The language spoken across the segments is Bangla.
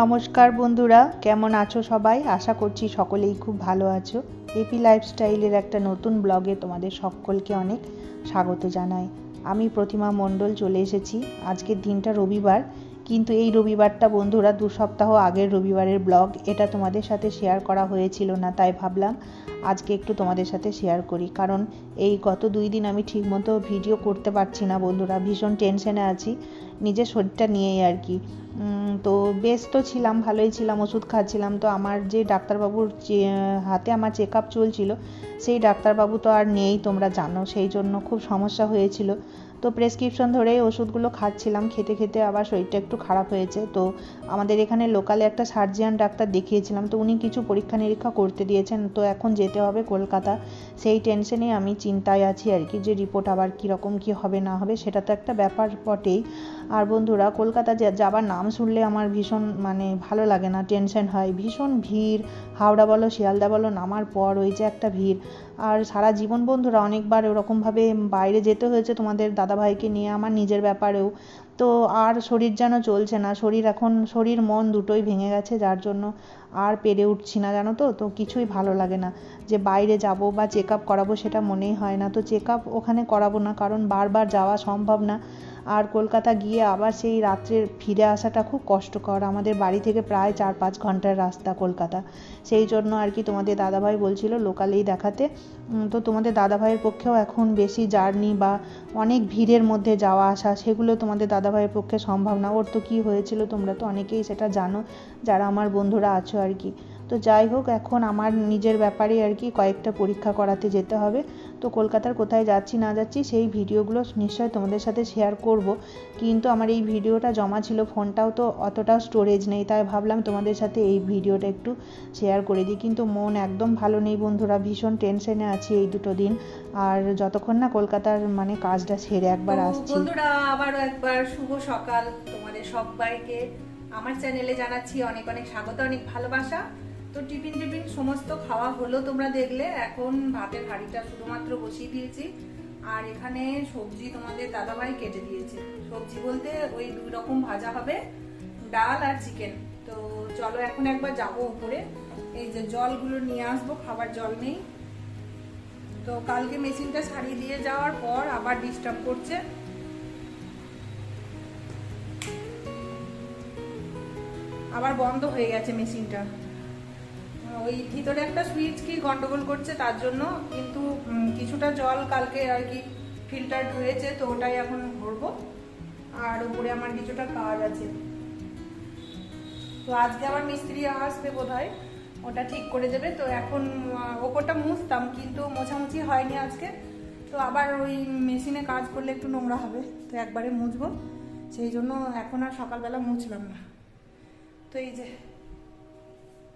নমস্কার বন্ধুরা, কেমন আছো সবাই? আশা করছি সকলেই খুব ভালো আছো। এপি লাইফস্টাইলের একটা নতুন ব্লগে তোমাদের সকলকে অনেক স্বাগত জানাই। আমি প্রতিমা মণ্ডল চলে এসেছি। আজকের দিনটা রবিবার, কিন্তু এই রবিবারটা বন্ধুরা দু সপ্তাহ আগের রবিবারের ব্লগ, এটা তোমাদের সাথে শেয়ার করা হয়েছিল না, তাই ভাবলাম আজকে একটু তোমাদের সাথে শেয়ার করি। কারণ এই গত দুই দিন আমি ঠিকমতো ভিডিও করতে পারছি না বন্ধুরা, ভীষণ টেনশনে আছি, নিজের শরীরটা নিয়েই আর কি। তো বেশ তো ছিলাম, ভালোই ছিলাম, ওষুধ খাচ্ছিলাম। তো আমার যে ডাক্তারবাবুর হাতে আমার চেক আপ চলছিল, সেই ডাক্তারবাবু তো আর নেই তোমরা জানো, সেই জন্য খুব সমস্যা হয়েছিল। তো প্রেসক্রিপশন ধরে ওষুধগুলো খাচ্ছিলাম, খেতে খেতে আবার শরীরটা একটু খারাপ হয়েছে। তো আমাদের এখানে লোকালে একটা সার্জিয়ান ডাক্তার দেখিয়েছিলাম, তো উনি কিছু পরীক্ষা নিরীক্ষা করতে দিয়েছেন। তো এখন যেতে হবে কলকাতা। সেই টেনশনেই আমি চিন্তায় আছি আর কি, যে রিপোর্ট আবার কীরকম কী হবে না হবে, সেটা তো একটা ব্যাপার বটেই। আর বন্ধুরা, কলকাতা যাবার নাম শুনলে আমার ভীষণ মানে ভালো লাগে না টেনশন হয়। ভীষণ ভিড়, হাওড়া বলো, শিয়ালদা বলো, নামার পর ওই যে একটা ভিড়। আর সারা জীবন বন্ধুরা অনেকবার ওরকমভাবে বাইরে যেতে হয়েছে তোমাদের দাদাভাইকে নিয়ে, আমার নিজের ব্যাপারেও। তো আর শরীর যেন চলছে না, শরীর এখন, শরীর মন দুটোই ভেঙে গেছে, যার জন্য আর পেরে উঠছি না, জানো তো? তো কিছুই ভালো লাগে না। যে বাইরে যাব বা চেক আপ করাবো সেটা মনেই হয় না। তো চেক আপ ওখানে করাবো না, কারণ বারবার যাওয়া সম্ভব না। আর কলকাতা গিয়ে আবার সেই রাত্রে ফিরে আসাটা খুব কষ্টকর। আমাদের বাড়ি থেকে প্রায় চার পাঁচ ঘণ্টার রাস্তা কলকাতা। সেই জন্য আর কি তোমাদের দাদাভাই বলছিল লোকালেই দেখাতে। তো তোমাদের দাদাভাইয়ের পক্ষেও এখন বেশি জার্নি বা অনেক ভিড়ের মধ্যে যাওয়া আসা সেগুলো তোমাদের দাদাভাইয়ের পক্ষে সম্ভব না। ওর তো কী হয়েছিল তোমরা তো অনেকেই সেটা জানো, যারা আমার বন্ধুরা আছো আর কি। তো যাই হোক এখন আমার নিজের ব্যাপারে আর কি কয়েকটা পরীক্ষা করাতে যেতে হবে। তো কলকাতার কোথায় যাচ্ছি না যাচ্ছি সেই ভিডিওগুলো নিশ্চয়ই তোমাদের সাথে শেয়ার করব। কিন্তু আমার এই ভিডিওটা জমা ছিল ফোনটাও তো অতটাও স্টোরেজ নেই তাই ভাবলাম তোমাদের সাথে এই ভিডিওটা একটু শেয়ার করে দিই। কিন্তু মন একদম ভালো নেই বন্ধুরা ভীষণ টেনশনে আছি এই দুটো দিন। আর যতক্ষণ না কলকাতার মানে কাজটা সেরে একবার আসছি। বন্ধুরা আবারও একবার শুভ সকাল তোমাদের সবাইকে। আমার চ্যানেলে জানাচ্ছি অনেক অনেক স্বাগত অনেক ভালোবাসা। তো টিফিন টিফিন সমস্ত খাওয়া হলো তোমরা দেখলে। এখন ভাতের হাঁড়িটা শুধুমাত্র বসিয়ে দিয়েছি। আর এখানে সবজি তোমাদের দাদাভাই কেটে দিয়েছে। সবজি বলতে ওই দুই রকম ভাজা হবে, ডাল আর চিকেন। তো চলো এখন একবার যাব উপরে। এই যে জলগুলো নিয়ে আসব, খাবার জল নেই। তো কালকে মেশিনটা ছাড়িয়ে দিয়ে যাওয়ার পর আবার ডিস্টার্ব করছে। আবার বন্ধ হয়ে গেছে মেশিনটা। ওই ভিতরে একটা সুইচ কি গন্ডগোল করছে তার জন্য, কিন্তু কিছুটা জল কালকে আর কি ফিল্টার হয়েছে, তো ওটাই এখন ভরবো। আর উপরে আমার কিছুটা কাজ আছে। তো আজকে আবার মিস্ত্রি আসবে বোধ হয় ওটা ঠিক করে দেবে। তো এখন ওপরটা মুছতাম, কিন্তু মোছামুছি হয়নি আজকে। তো আবার ওই মেশিনে কাজ করলে একটু নোংরা হবে, তো একবারে মুছবো। সেই জন্য এখন আর সকালবেলা মুছলাম না। তো এই যে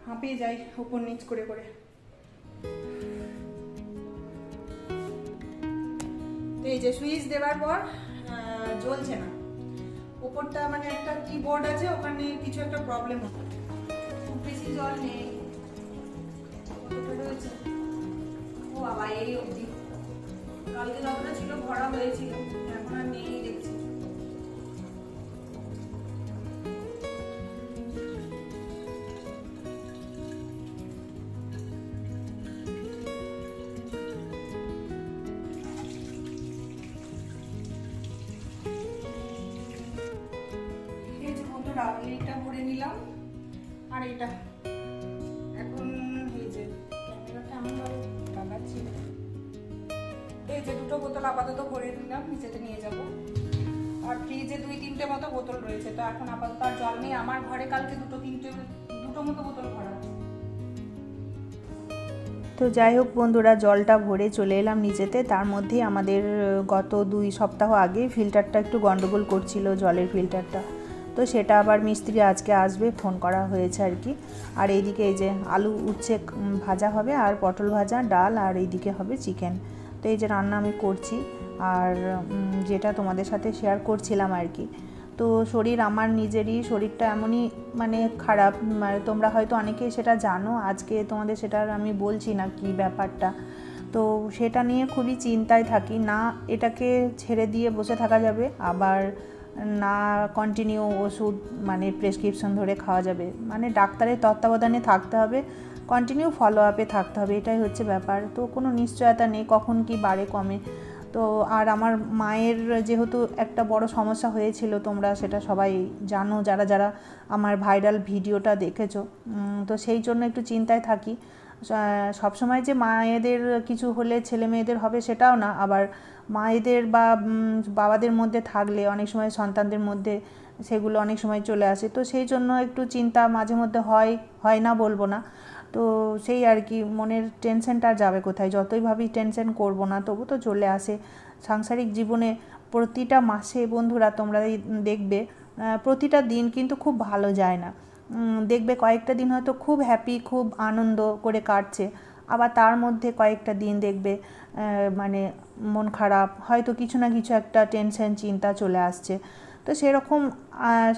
হাঁপিয়ে যাই উপর নিচ করে করে। এই যে সুইচ দেওয়ার পর জ্বলছে না। উপরটা মানে একটা কিবোর্ড আছে, ওখানে কিছু একটা প্রবলেম হবে খুব বেশি জল নেই। রয়েছে। ও বাবা, এই অবধি। কালকে যতটা ছিল, ভরা হয়েছিল। এখন আর নেই। এইটা ভরে নিলাম। আর এটা এখন এই যে ক্যামেরাটা এমনভাবে লাগাচ্ছি। এই যে দুটো বোতল আপাতত ভরে নিলাম, নিচেতে নিয়ে যাব। আর ফ্রিজে দুই তিনটে মতো বোতল রয়েছে, তো এখন আপাতত আর জল নেই। আমার ঘরে কালকে দুটো তিনটে, দুটো মতো বোতল ভরা। তো যাই হোক বন্ধুরা, জলটা ভরে চলে এলাম নিচেতে। তার মধ্যেই আমাদের, গত দুই সপ্তাহ আগে ফিল্টারটা একটু গন্ডগোল করছিল জলের ফিল্টারটা। তো সেটা আবার মিস্ত্রি আজকে আসবে, ফোন করা হয়েছে আর কি। আর এইদিকে এই যে আলু উচ্ছে ভাজা হবে আর পটল ভাজা, ডাল আর এইদিকে হবে চিকেন। তো এই যে রান্না আমি করছি আর যেটা তোমাদের সাথে শেয়ার করছিলাম আর কি। তো শরীর আমার নিজেরই, শরীরটা এমনই মানে খারাপ মানে তোমরা হয়তো অনেকেই সেটা জানো, আজকে তোমাদের সেটা আর আমি বলছি না কি ব্যাপারটা। তো সেটা নিয়ে খুবই চিন্তায় থাকি, না এটাকে ছেড়ে দিয়ে বসে থাকা যাবে, আবার না কন্টিনিউ ওষুধ মানে প্রেসক্রিপশন ধরে খাওয়া যাবে। মানে ডাক্তারের তত্ত্বাবধানে থাকতে হবে কন্টিনিউ ফলো আপে থাকতে হবে, এটাই হচ্ছে ব্যাপার। তো কোনো নিশ্চয়তা নেই, কখন কি বাড়ে, কমে। তো আর আমার মায়ের যেহেতু একটা বড় সমস্যা হয়েছিল, তোমরা সেটা সবাই জানো, যারা যারা আমার ভাইরাল ভিডিওটা দেখেছ। তো সেই জন্য একটু চিন্তায় থাকি। সবসময় যে মায়েদের কিছু হলে ছেলে মেয়েদের হবে সেটাও না। আবার মায়েদের বা বাবাদের মধ্যে থাকলে অনেক সময় সন্তানদের মধ্যে সেগুলো অনেক সময় চলে আসে। তো সেই জন্য একটু চিন্তা মাঝে মধ্যে হয় হয় না বলব না। তো সেই আর কি, মনের টেনশনটা আর যাবে কোথায়? যতই ভাবি টেনশন করব না, তবু তো চলে আসে। সাংসারিক জীবনে প্রতিটা মাসে বন্ধুরা তোমরা দেখবে প্রতিটা দিন কিন্তু খুব ভালো যায় না। দেখবে কয়েকটা দিন হয়তো খুব হ্যাপি খুব আনন্দ করে কাটছে। আবার তার মধ্যে কয়েকটা দিন দেখবে মানে মন খারাপ, হয়তো কিছু না কিছু একটা টেনশন চিন্তা চলে আসছে। তো সেরকম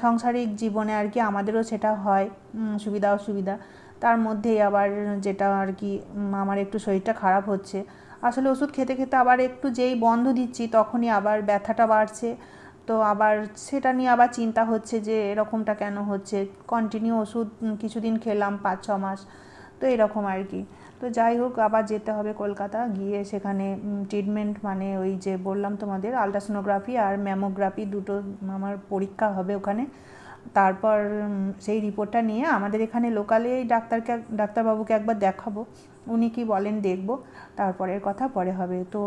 সাংসারিক জীবনে আর কি আমাদেরও সেটা হয়। সুবিধা, অসুবিধা। তার মধ্যেই আবার যেটা আর কি আমার একটু শরীরটা খারাপ হচ্ছে। আসলে ওষুধ খেতে খেতে আবার একটু যেই বন্ধ দিচ্ছি, তখনই আবার ব্যথাটা বাড়ছে। তো আবার সেটা নিয়ে আবার চিন্তা হচ্ছে যে এরকমটা কেন হচ্ছে? কন্টিনিউ ওষুধ কিছুদিন খেলাম পাঁচ ছ মাস। তো এরকম আর কি। তো যাই হোক, আবার যেতে হবে কলকাতা। গিয়ে সেখানে ট্রিটমেন্ট মানে ওই যে বললাম তোমাদের আলট্রাসোনোগ্রাফি আর ম্যামোগ্রাফি দুটো আমার পরীক্ষা হবে ওখানে। তারপর সেই রিপোর্টটা নিয়ে আমাদের এখানে লোকালে ডাক্তারকে, ডাক্তারবাবুকে একবার দেখাবো। উনি কি বলেন দেখব। তারপরের কথা পরে হবে। তো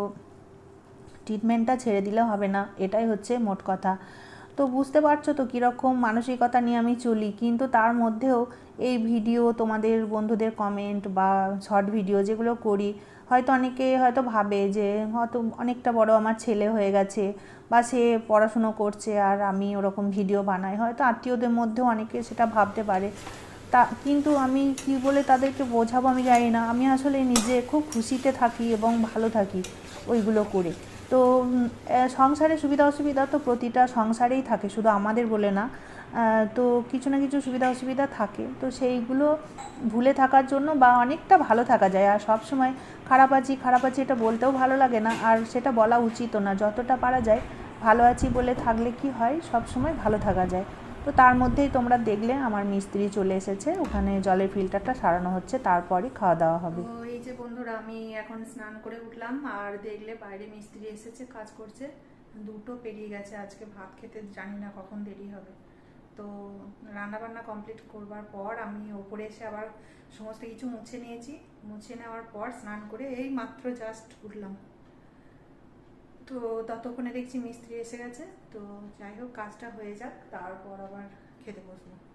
ট্রিটমেন্টটা ছেড়ে দিলে হবে না, এটাই হচ্ছে মোট কথা। তো বুঝতে পারছ তো কীরকম মানসিকতা নিয়ে আমি চলি, কিন্তু তার মধ্যেও এই ভিডিও তোমাদের বন্ধুদের কমেন্ট বা শর্ট ভিডিও যেগুলো করি, হয়তো অনেকে হয়তো ভাবে যে হয়তো অনেকটা বড় আমার ছেলে হয়ে গেছে বা সে পড়াশুনো করছে আর আমি ওরকম ভিডিও বানাই। হয়তো আত্মীয়দের মধ্যেও অনেকে সেটা ভাবতে পারে। তা কিন্তু আমি কি বলে তাদেরকে বোঝাবো আমি জানি না। আমি আসলে নিজে খুব খুশিতে থাকি এবং ভালো থাকি ওইগুলো করে। তো সংসারে সুবিধা অসুবিধা তো প্রতিটা সংসারেই থাকে, শুধু আমাদের বলে না। তো কিছু না কিছু সুবিধা অসুবিধা থাকে। তো সেইগুলো ভুলে থাকার জন্য বা অনেকটা ভালো থাকা যায়। আর সব সময় খারাপ আছি খারাপ আছি এটা বলতেও ভালো লাগে না। আর সেটা বলা উচিতও না। যতটা পারা যায়, ভালো আছি বলে থাকলে কি হয়? সব সময় ভালো থাকা যায়। তো তার মধ্যেই তোমরা দেখলে আমার মিস্ত্রি চলে এসেছে। ওখানে জলের ফিল্টারটা সারানো হচ্ছে, তারপরই খাওয়া দাওয়া হবে। এই যে বন্ধুরা, আমি এখন স্নান করে উঠলাম, আর দেখলে বাইরে মিস্ত্রি এসেছে, কাজ করছে। দুটো পেরিয়ে গেছে, আজকে ভাত খেতে জানি না কখন দেরি হবে। তো রান্না বান্না কমপ্লিট করবার পর আমি ওপরে এসে আবার সমস্ত কিছু মুছে নিয়েছি। মুছে নেওয়ার পর স্নান করে এই মাত্র জাস্ট উঠলাম। তো ততক্ষণে দেখছি মিস্ত্রি এসে গেছে, তো যাই হোক, কাজটা হয়ে যাক, তারপর আবার খেতে বসবো।